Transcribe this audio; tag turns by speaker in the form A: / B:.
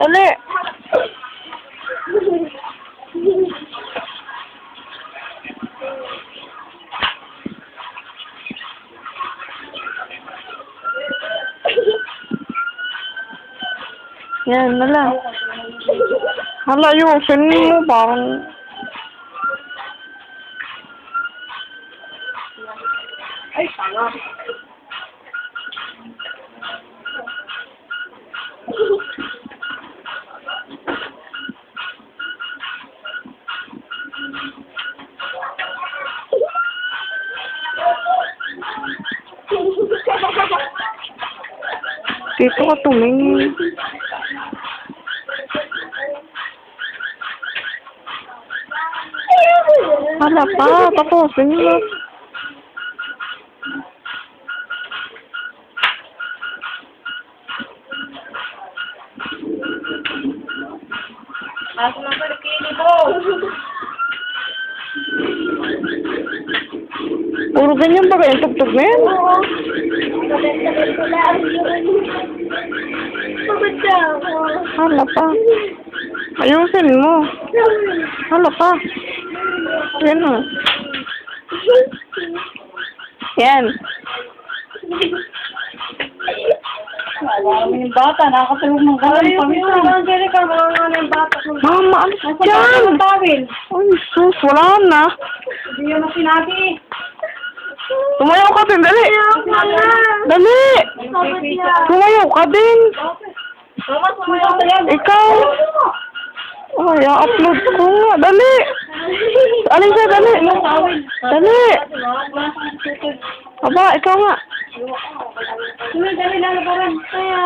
A: Dali. Yan, nala. Hala, ayusin mo. Parang...
B: Ay, tanga.
A: Dito ka tumingin. Hala pa, tapusin.
B: Aso ng perkili ko.
A: Puro ganyan ba kayo? Tugtog na yan? Hala pa. Ayusin mo. Hala pa. Yan o. Yan.
B: Alam yung bata, nakakatulog ng gano'n. Ay, yung Angelica, mga nga na yung bata.
A: Mama, alis dyan.
B: ang.
A: Ay, sus, wala na.
B: Hindi yun ang sinabi.
A: Tumayaw ka din, dali. Dali. Tumayaw ka din.
B: Tama, sumayaw na yan.
A: Ikaw. Ay, upload ko nga. Dali. Alin siya, dali. Dali. Aba, ikaw nga.
B: Sino dali lalabaran? Kaya...